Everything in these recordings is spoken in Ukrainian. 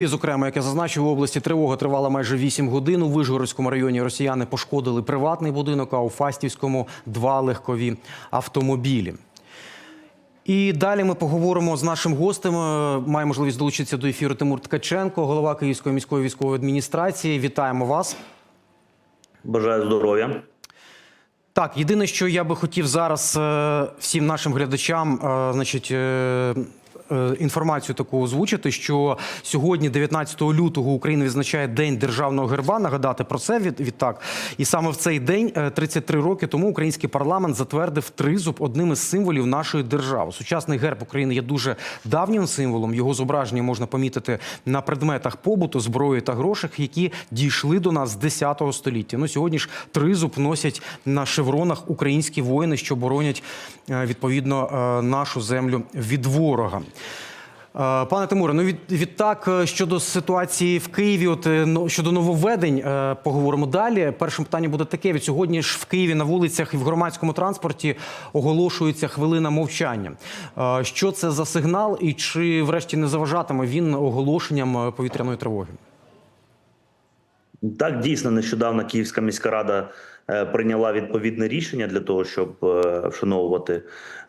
І, зокрема, як я зазначив, в області тривога тривала майже 8 годин. У Вишгородському районі росіяни пошкодили приватний будинок, а у Фастівському два легкові автомобілі. І далі ми поговоримо з нашим гостем. Е, Має можливість долучитися до ефіру Тимур Ткаченко, голова Київської міської військової адміністрації. Вітаємо вас. Бажаю здоров'я. Так, єдине, що я би хотів зараз е, всім нашим глядачам, е, значить. Е, е, Інформацію таку озвучити, що сьогодні, 19 лютого, Україна відзначає День державного герба. Нагадати про це від, відтак. І саме в цей день, е, 33 роки тому, український парламент затвердив тризуб одним із символів нашої держави. Сучасний герб України є дуже давнім символом. Його зображення можна помітити на предметах побуту, зброї та грошах, які дійшли до нас з 10 століття. Ну сьогодні ж тризуб носять на шевронах українські воїни, що боронять е, відповідно е, нашу землю від ворога. Е, Пане Тимуре, ну від, відтак е, щодо ситуації в Києві, от е, ну, щодо нововведень, поговоримо далі. Перше питання буде таке: від сьогодні ж в Києві на вулицях і в громадському транспорті оголошується хвилина мовчання. Що це за сигнал, і чи врешті не заважатиме він оголошенням повітряної тривоги? Так, дійсно, нещодавно Київська міська рада прийняла відповідне рішення для того, щоб е, вшановувати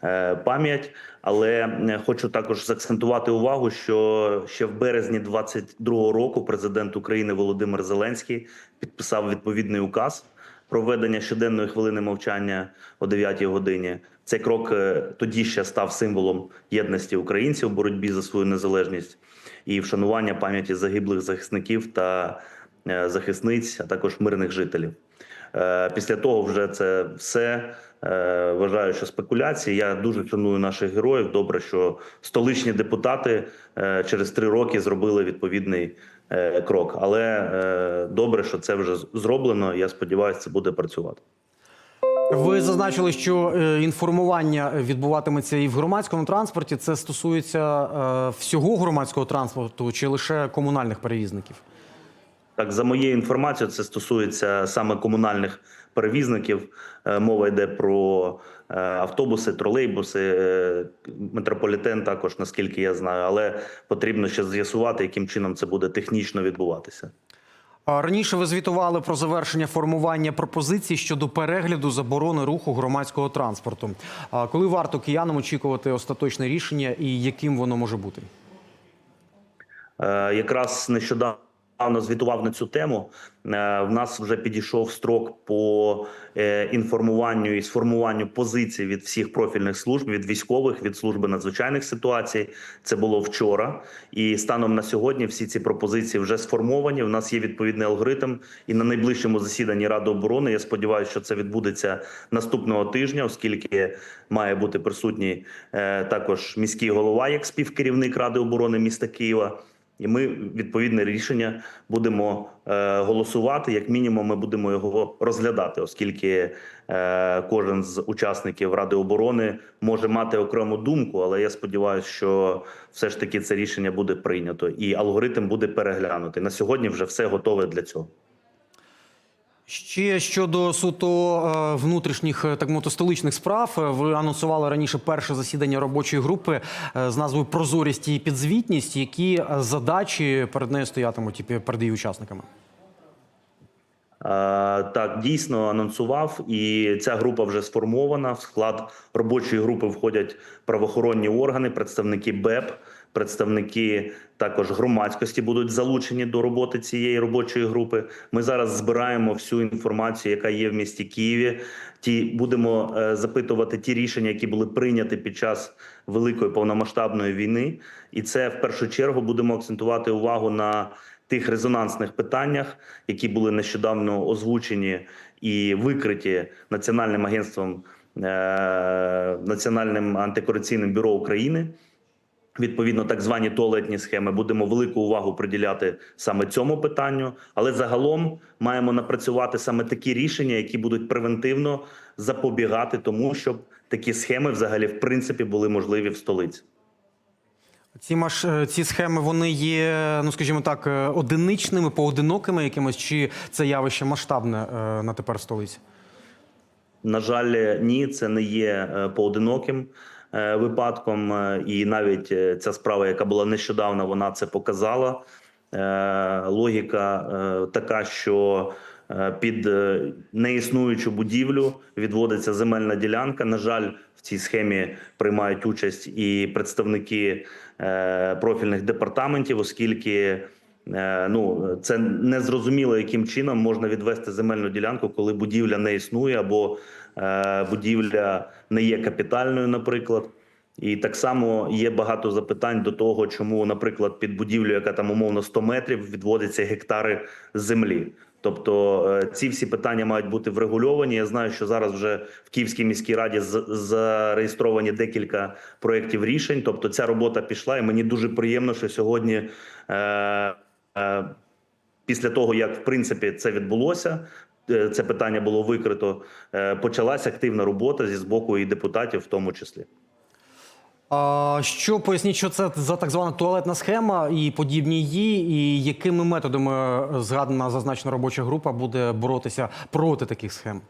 е, пам'ять. Але е, хочу також заакцентувати увагу, що ще в березні 22-го року президент України Володимир Зеленський підписав відповідний указ про введення щоденної хвилини мовчання о 9 годині. Цей крок е, тоді ще став символом єдності українців в боротьбі за свою незалежність і вшанування пам'яті загиблих захисників та е, захисниць, а також мирних жителів. Е, Після того вже це все е, вважаю, що спекуляції. Я дуже шаную наших героїв. Добре, що столичні депутати е, через три роки зробили відповідний крок. Але добре, що це вже зроблено. Я сподіваюся, це буде працювати. Ви зазначили, що інформування відбуватиметься і в громадському транспорті. Це стосується всього громадського транспорту чи лише комунальних перевізників? Так, за моєю інформацією, це стосується саме комунальних перевізників. Е, Мова йде про е, автобуси, тролейбуси, е, метрополітен. Також наскільки я знаю, але потрібно ще з'ясувати, яким чином це буде технічно відбуватися. Раніше ви звітували про завершення формування пропозицій щодо перегляду заборони руху громадського транспорту. Коли варто киянам очікувати остаточне рішення і яким воно може бути? Якраз нещодавно звітував на цю тему. Е, В нас вже підійшов строк по е, інформуванню і сформуванню позицій від всіх профільних служб, від військових, від служби надзвичайних ситуацій. Це було вчора. І станом на сьогодні всі ці пропозиції вже сформовані. У нас є відповідний алгоритм. І на найближчому засіданні Ради оборони я сподіваюся, що це відбудеться наступного тижня, оскільки має бути присутній е, також міський голова як співкерівник Ради оборони міста Києва. І ми відповідне рішення будемо е, голосувати. Як мінімум, ми будемо його розглядати, оскільки е, кожен з учасників Ради оборони може мати окрему думку. Але я сподіваюся, що все ж таки це рішення буде прийнято, і алгоритм буде переглянутий. На сьогодні вже все готове для цього. Ще щодо суто е, внутрішніх е, так мовити столичних справ, е, ви анонсували раніше перше засідання робочої групи з назвою Прозорість і підзвітність. Які задачі перед нею стоятимуть і перед її учасниками? Так, дійсно анонсував, і ця група вже сформована. В склад робочої групи входять правоохоронні органи, представники БЕП, представники також громадськості будуть залучені до роботи цієї робочої групи. Ми зараз збираємо всю інформацію, яка є в місті Києві. Ті будемо е, запитувати ті рішення, які були прийняті під час великої повномасштабної війни, і це в першу чергу будемо акцентувати увагу на тих резонансних питаннях, які були нещодавно озвучені і викриті Національним агентством е, Національним антикорупційним бюро України. Відповідно, так звані туалетні схеми будемо велику увагу приділяти саме цьому питанню, але загалом маємо напрацювати саме такі рішення, які будуть превентивно запобігати тому, щоб такі схеми взагалі в принципі були можливі в столиці. Ці маш е, ці схеми вони є, ну скажімо так, е, одиничними, поодинокими якимось, чи це явище масштабне е, на тепер в столиці? На жаль, ні, це не є поодиноким випадком, е, і навіть е, ця справа, яка була нещодавно, вона це показала. Е, Логіка е, така, що е, під е, неіснуючу будівлю відводиться земельна ділянка. На жаль, в цій схемі приймають участь і представники е, профільних департаментів, оскільки е, ну це незрозуміло, яким чином можна відвести земельну ділянку, коли будівля не існує або е, будівля не є капітальною, наприклад. І так само є багато запитань до того, чому, наприклад, під будівлю, яка там умовно 100 метрів, відводиться гектари землі. Тобто е, ці всі питання мають бути врегульовані. Я знаю, що зараз вже в Київській міській раді зареєстровані декілька проєктів рішень. Тобто ця робота пішла, і мені дуже приємно, що сьогодні. Е, е, Після того, як в принципі це відбулося, е, це питання було викрито. е, Почалася активна робота зі з боку і депутатів, в тому числі. А, що поясніть, що це за так звана туалетна схема і подібні її, і якими методами е, згадана зазначена робоча група буде боротися проти таких схем?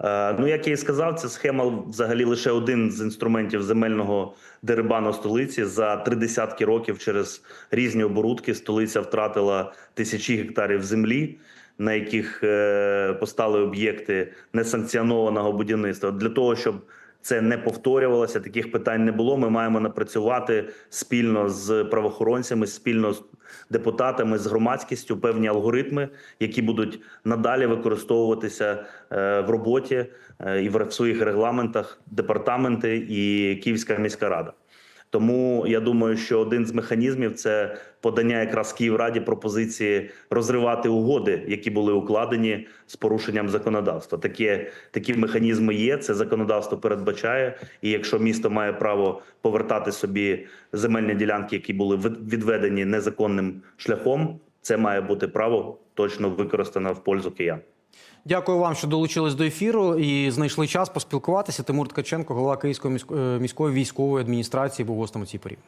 Е, Ну, як я і сказав, ця схема взагалі лише один з інструментів земельного дерибану столиці. За три десятки років через різні оборудки столиця втратила тисячі гектарів землі, на яких е, постали об'єкти несанкціонованого будівництва. Для того, щоб це не повторювалося, таких питань не було. Ми маємо напрацювати спільно з правоохоронцями, спільно з депутатами, з громадськістю певні алгоритми, які будуть надалі використовуватися е, в роботі е, і в своїх регламентах департаменти і Київська міська рада. Тому я думаю, що один з механізмів це подання якраз Київраді пропозиції розривати угоди, які були укладені з порушенням законодавства. Такі, такі механізми є. Це законодавство передбачає. І якщо місто має право повертати собі земельні ділянки, які були від- відведені незаконним шляхом, це має бути право точно використано в пользу киян. Дякую вам, що долучились до ефіру і знайшли час поспілкуватися. Тимур Ткаченко, голова Київської е, міської військової адміністрації, був гостем у цій порі.